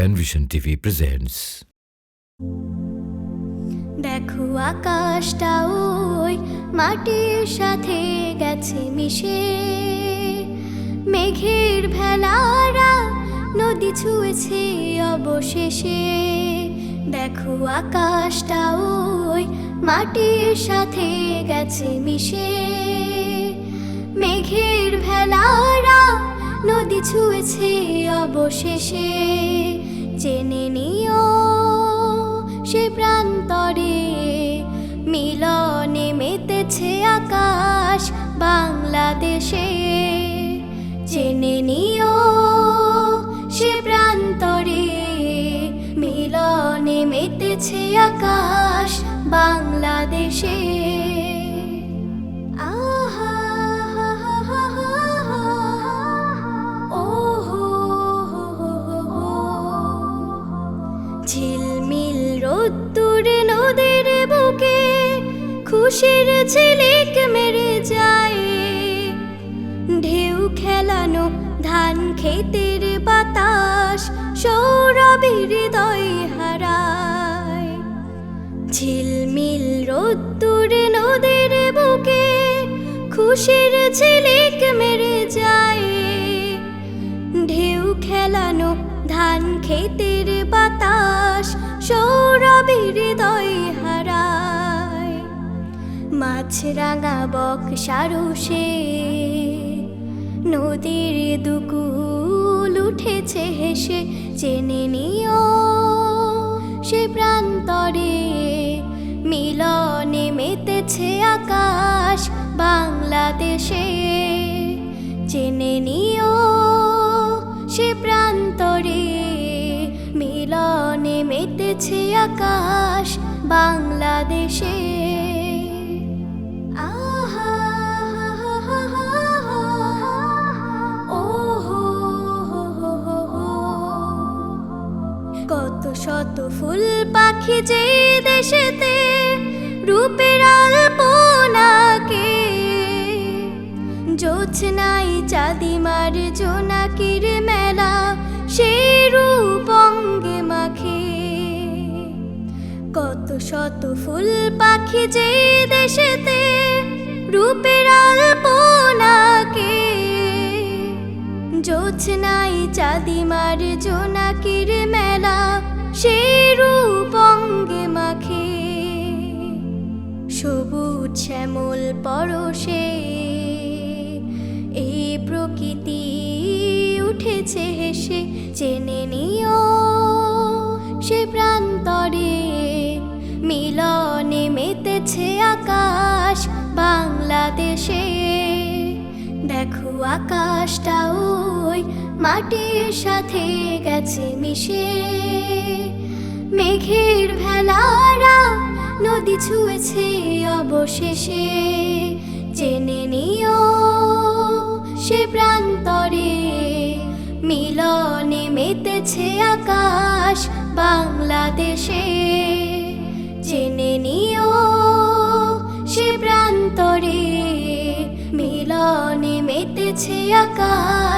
Penvision TV presents. দেখো আকাশটা ওই মাটির সাথে গেছে মিশে মেঘের ভেলারা নদী ছুঁয়েছে অবশেষে দেখো আকাশটা ওই মাটির সাথে গেছে মিশে মেঘের ভেলারা নদী ছুঁয়েছে অবশেষে। জেনে নিও সে প্রান্তরে মিলনে মেতেছে আকাশ বাংলাদেশে। জেনে নিও সে প্রান্তরে মিলনে মেতেছে আকাশ বাংলাদেশে। খুশির ঝিলিক মেরে যায়। ঢেউ খেলানো ধান খেতের বাতাস সৌরভীর হৃদয় হারায়। ঝিলমিল রোদ্দুরে নদীর বুকে, খুশির ঝিলিক মেরে যায়। ঢেউ খেলানো ধান খেতের বাতাস সৌরভীর হৃদয় হারায়। মাছ রাঙা বক সারসে নদীর দুকুল উঠেছে হেসে চেনে নিও, সে প্রান্তরে মিলনে মেতেছে আকাশ বাংলাদেশে। চেনে নিও, সে প্রান্তরে মিলনে মেতেছে আকাশ বাংলাদেশে। ফুল পাখি যে দেশেতে রূপের আলপনাকে। জোছনাই চাঁদিমার জোনাকির মেলা সেই রূপ অঙ্গে মাখে। কত শত ফুল পাখি যে দেশেতে রূপের আলপনাকে। জোছনাই চাঁদিমার জোনাকির মেলা রূপ মাখে। সবুজ শ্যামল পরশে এই প্রকৃতি উঠেছে হেসে চেনে নিও সে প্রান্তরে মিলনে মেতেছে আকাশ বাংলাদেশে। দেখো আকাশটা ওই মাটির সাথে গেছে মিশে। মেঘের ভেলারা নদী ছুঁয়েছে অবশেষে। জেনে নিও সে প্রান্তরে মিলনে মেতেছে আকাশ বাংলাদেশে। জেনে নিও সে প্রান্তরে মিলনে মেতেছে আকাশ